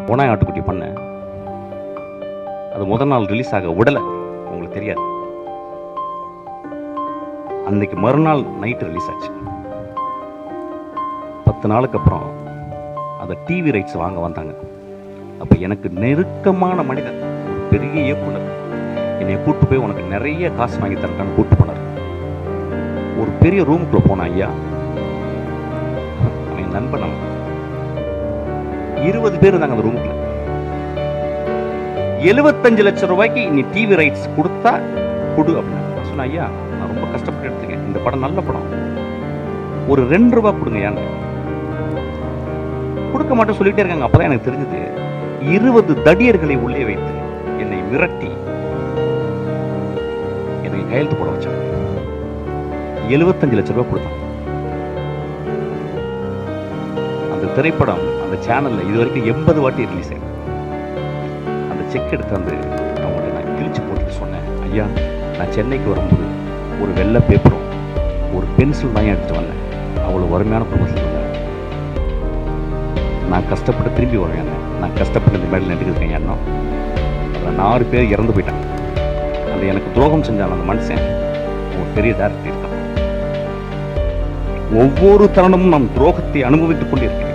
ஓனாய் ஆட்டுக்குட்டி பண்ணேன் அது முதல் நாள் ரிலீஸ் ஆக விடலை. உங்களுக்கு தெரியாது. அன்னைக்கு மறுநாள் நைட்டு ரிலீஸ் ஆச்சு. பத்து நாளுக்கு அப்புறம் அதை டிவி ரைட்ஸ் வாங்க வந்தாங்க. அப்போ எனக்கு நெருக்கமான மனிதன் ஒரு பெரிய இயக்குனர். என்னை கூப்பிட்டு போய் உனக்கு நிறைய காசு வாங்கி தரட்டான்னு கூப்பிட்டு போனார். ஒரு பெரிய ரூமுக்குள்ளே போன ஐயா. அவன் நண்பன் அவன். இருபது பேர் இருந்தாங்க அந்த ரூமுக்குள்ள எழுபத்தஞ்சு லட்சம் ரூபாய்க்கு நீ டிவி ரைட்ஸ் கொடுத்தா கொடு அப்படின்னு. நான் சொன்னேன் ஐயா நான் ரொம்ப கஷ்டப்பட்டு எடுத்துக்கேன். இந்த படம் நல்ல படம். ஒரு ரெண்டு ரூபா கொடுங்க ஏன்? கொடுக்க மாட்டேன் சொல்லிட்டே இருக்காங்க. அப்பதான் எனக்கு தெரிஞ்சது இருபது தடியர்களை உள்ளே வைத்து என்னை மிரட்டி என்னை கையெழுத்து போட வச்சாங்க. எழுபத்தஞ்சு லட்சம் ரூபாய் கொடுத்தான். திரைப்படம் அந்த சேனல்ல இது வரைக்கும் எண்பது வாட்டி ரிலீஸ் ஆயிருக்கு. அந்த செக் எடுத்து வந்து அவங்கள்ட்ட நான் கிழிச்சு போட்டுட்டு சொன்னேன் ஐயா நான் சென்னைக்கு வரும்போது ஒரு வெள்ளை பேப்பரும் ஒரு பென்சில் தான் எடுத்து வந்தேன். அவ்வளோ வறுமையான குடும்பத்தில் இருந்தேன் நான் கஷ்டப்பட்டு திரும்பி வருவேன் நான் கஷ்டப்பட்டு இந்த மேடையில் நடிக்கிறேன் எண்ணம். அதில் நாலு பேர் இறந்து போயிட்டாங்க. அந்த எனக்கு துரோகம் செஞ்சான் அந்த மனுஷன் ஒரு பெரிய டேரக்டர் இருக்கான் ஒவ்வொரு தருணமும் நான் துரோகத்தை அனுபவித்துக் கொண்டிருக்கிறேன்.